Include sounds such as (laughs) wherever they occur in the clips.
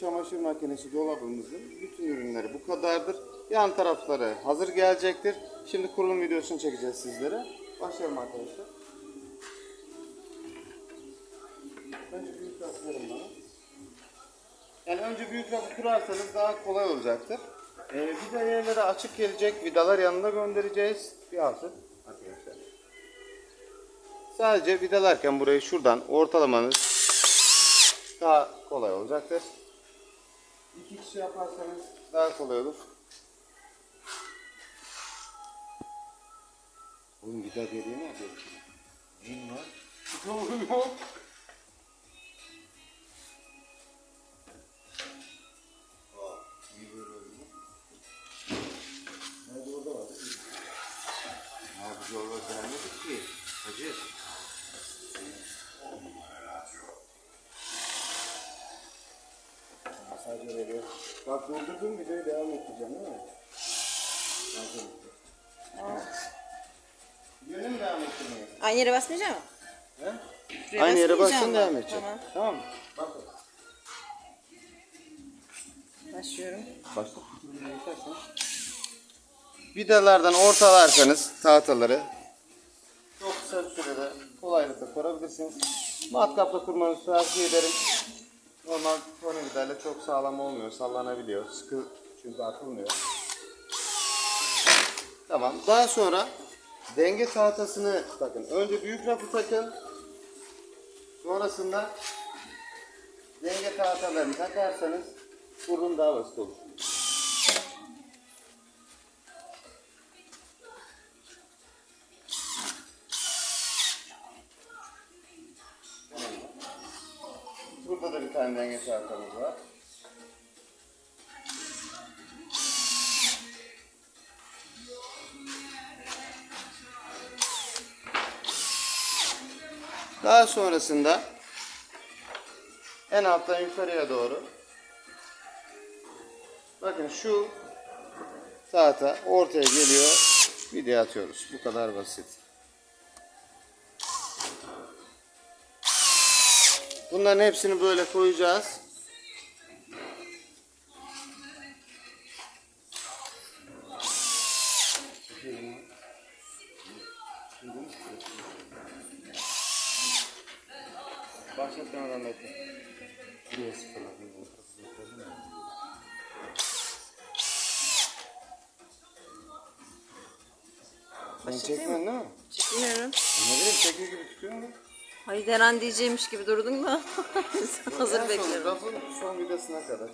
çamaşır makinesi dolabımızın bütün ürünleri bu kadardır. Yan tarafları hazır gelecektir. Şimdi kurulum videosunu çekeceğiz sizlere. Başlayalım arkadaşlar. Önce büyük raf verin bana. Yani önce büyük rafı kurarsanız daha kolay olacaktır. Ee, vida yerleri açık gelecek. Vidalar yanında göndereceğiz. Bir altı arkadaşlar. Sadece vidalarken burayı şuradan ortalamanız daha kolay olacaktır. İki kişi yaparsanız daha kolay olur. Oğlum vida geriye ne yapıyorsun? Cin var. (laughs) Ne oluyor? Aa, iyi böyle oldu. Sadece veriyor. Bak durdurdum videoyu devam ettireceğim değil mi? Bakın. Yönü mü devam ettirmeye? Aynı yere basmayacak mı? He? Aynı yere basmayacağım ben. devam edecek. Tamam. Tamam mı? Bak. Başlıyorum. Başla. Vidalardan ortalarsanız tahtaları çok kısa sürede kolaylıkla kurabilirsiniz. Matkapla kurmanızı tavsiye ederim. Normal tornavidayla çok sağlam olmuyor, sallanabiliyor. Sıkı çünkü atılmıyor. Tamam. Daha sonra denge tahtasını takın. Önce büyük rafı takın. Sonrasında denge tahtalarını takarsanız kurulum daha basit olur. Burada da bir tane denge tahtamız var. Daha sonrasında en alttan yukarıya doğru bakın şu tahta ortaya geliyor video atıyoruz. Bu kadar basit. Bunların hepsini böyle koyacağız. Başlatmadan bekle. Buraya sıfırladım. Sen çekmiyorsun değil mi? Çekmiyorum. Ne bileyim çekiyor gibi tutuyor mu? Hayır Deren diyeceğimiş gibi durdun da. (laughs) Hazır bekliyorum. Rafın son vidasına kadar.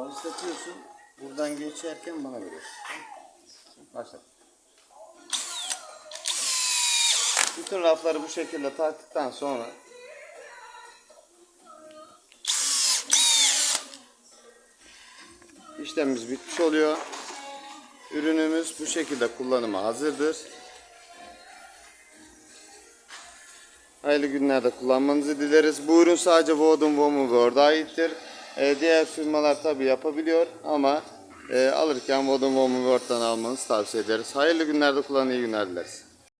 Başlatıyorsun. Buradan geçerken bana veriyorsun. Başlat. Bütün rafları bu şekilde taktıktan sonra işlemimiz bitmiş oluyor. Ürünümüz bu şekilde kullanıma hazırdır. Hayırlı günlerde kullanmanızı dileriz. Bu ürün sadece Vodun Woman World'a aittir. Ee, diğer firmalar tabi yapabiliyor ama e, alırken Woman World'dan almanızı tavsiye ederiz. Hayırlı günlerde kullanın, iyi günler dileriz.